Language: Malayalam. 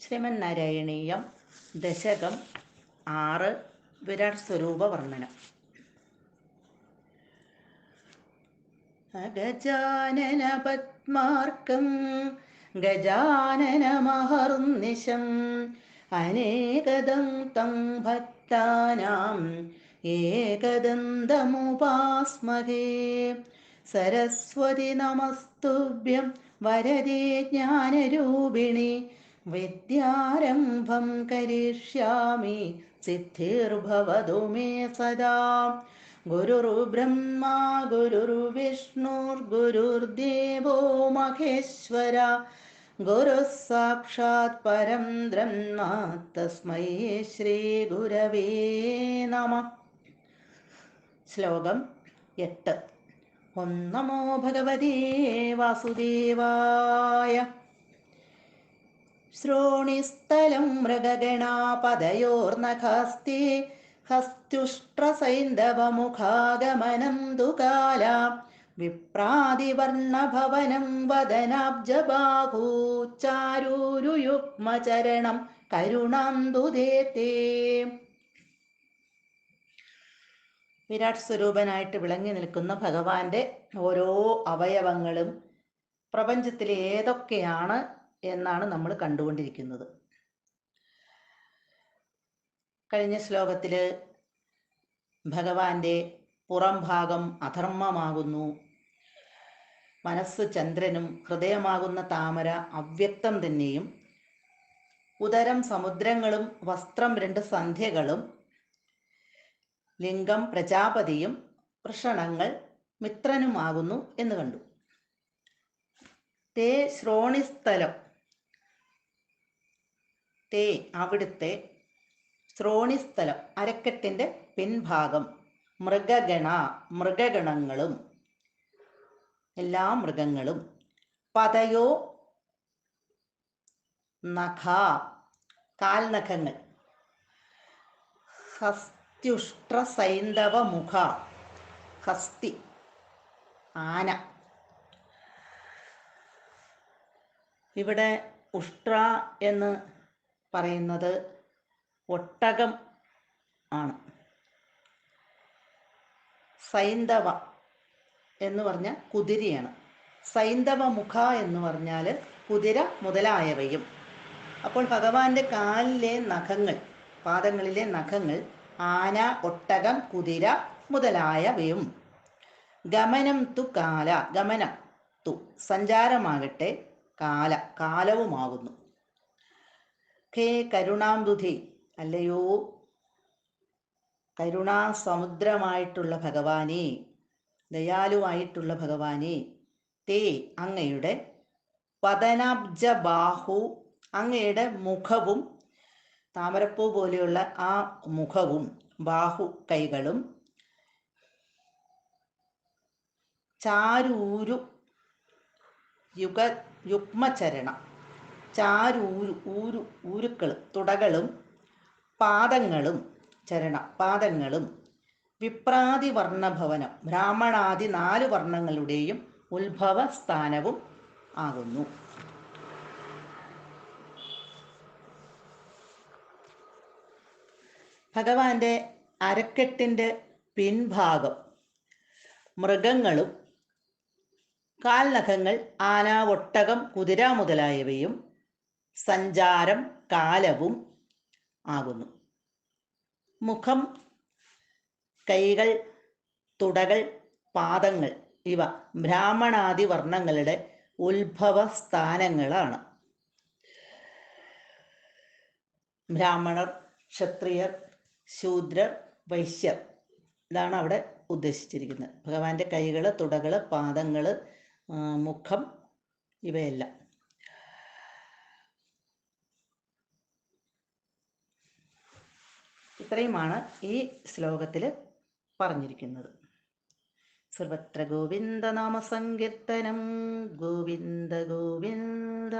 ശ്രീമന്നാരായണീയം ദശകം ആറ് വിരാട് സ്വരൂപ വർണനം ഗജാനന പത്മാർക്കം ഗജാനനമഹർനിശം അനേകദം തം ഭക്താനാം ഏകദന്തമുപാസ്മഹേ. സരസ്വതി നമസ്തുഭ്യം വരദേ ജ്ഞാനരൂപിണി വിദ്യാരംഭം കരിഷ്യാമി സിദ്ധിർഭവതു മേ സദാ. ഗുരുർബ്രഹ്മ ഗുരുർവിഷ്ണുർഗുരുർദേവോ മഹേശ്വര. ഗുരു സാക്ഷാത് പരം ബ്രഹ്മ തസ്മൈ ശ്രീ ഗുരവേ നമ. ശ്ലോകം എട്ട്. ഒന്നമോ നമോ ഭഗവതേ വാസുദേവായ ശ്രോണിസ്ഥലം മൃഗഗണാപദയോർനഖാസ്തി ഹസ്തുഷ്ട്രസൈന്ധവമുഖാഗമനം ദുകാല വിപ്രാതിവർണഭവനം വദനാബ്ജബാഹൂച്ചാരൂരുയുഗ്മചരണം കരുണാന്തുദേത്തേ വിരാട് സ്വരൂപനായിട്ട് വിളങ്ങി നിൽക്കുന്ന ഭഗവാന്റെ ഓരോ അവയവങ്ങളും പ്രപഞ്ചത്തിൽ ഏതൊക്കെയാണ് എന്നാണ് നമ്മൾ കണ്ടുകൊണ്ടിരിക്കുന്നത്. കഴിഞ്ഞ ശ്ലോകത്തിൽ ഭഗവാന്റെ പുറം ഭാഗം അധർമ്മമാകുന്നു. മനസ്സ് ചന്ദ്രനും ഹൃദയമാകുന്ന താമര അവ്യക്തം തന്നെയും ഉദരം സമുദ്രങ്ങളും വസ്ത്രം രണ്ട് സന്ധ്യകളും ലിംഗം പ്രജാപതിയും വൃഷണങ്ങൾ മിത്രനുമാകുന്നു എന്ന് കണ്ടു. തേ ശ്രോണിസ്ഥലം തേ അവിടുത്തെ ശ്രോണിസ്ഥലം അരക്കെട്ടിന്റെ പിൻഭാഗം. മൃഗഗണ മൃഗഗണങ്ങളും എല്ലാ മൃഗങ്ങളും. പതയോ നഖ കാൽനഖങ്ങൾ. ഹസ്ത്യുഷ്ട്ര സൈന്ധവ മുഖ ഹസ്തി ആന. ഇവിടെ ഉഷ്ട്ര എന്ന് പറയുന്നത് ഒട്ടകം ആണ്. സൈന്ധവ എന്ന് പറഞ്ഞ കുതിരയാണ്. സൈന്ധവ മുഖ എന്ന് പറഞ്ഞാൽ കുതിര മുതലായവയും. അപ്പോൾ ഭഗവാന്റെ കാലിലെ നഖങ്ങൾ പാദങ്ങളിലെ നഖങ്ങൾ ആന ഒട്ടകം കുതിര മുതലായവയും. ഗമനം തു കാല ഗമനം തു സഞ്ചാരമാകട്ടെ കാല കാലവുമാകുന്നു. ഹേ കരുണാംബുധി. അല്ലയോ? കരുണാസമുദ്രമായിട്ടുള്ള ഭഗവാനെ ദയാലുവായിട്ടുള്ള ഭഗവാനെ തേ അങ്ങയുടെ പതനാബ്ജ ബാഹു അങ്ങയുടെ മുഖവും താമരപ്പൂ പോലെയുള്ള ആ മുഖവും ബാഹു കൈകളും ചാരൂരു യുഗ യുഗ്മചരണം. ചാരൂരു ഊരു ഊരുക്കൾ തുടകളും പാദങ്ങളും ചരണ പാദങ്ങളും വിപ്രാതി വർണഭവനം ബ്രാഹ്മണാദി നാല് വർണങ്ങളുടെയും ഉത്ഭവ സ്ഥാനവും ആകുന്നു. ഭഗവാന്റെ അരക്കെട്ടിന്റെ പിൻഭാഗം മൃഗങ്ങളും കാൽനഖങ്ങൾ ആന ഒട്ടകം കുതിര മുതലായവയും സഞ്ചാരം കാലവും ആകുന്നു. മുഖം കൈകൾ തുടകൾ പാദങ്ങൾ ഇവ ബ്രാഹ്മണാദി വർണങ്ങളുടെ ഉത്ഭവ സ്ഥാനങ്ങളാണ് ബ്രാഹ്മണർ ക്ഷത്രിയർ ശൂദ്രർ വൈശ്യർ ഇതാണ് അവിടെ ഉദ്ദേശിച്ചിരിക്കുന്നത്. ഭഗവാന്റെ കൈകൾ തുടകൾ പാദങ്ങൾ മുഖം ഇവയെല്ലാം. ഇത്രയുമാണ് ഈ ശ്ലോകത്തിൽ പറഞ്ഞിരിക്കുന്നത്. സർവത്ര ഗോവിന്ദ നാമ സങ്കീർത്തനം. ഗോവിന്ദ ഗോവിന്ദ.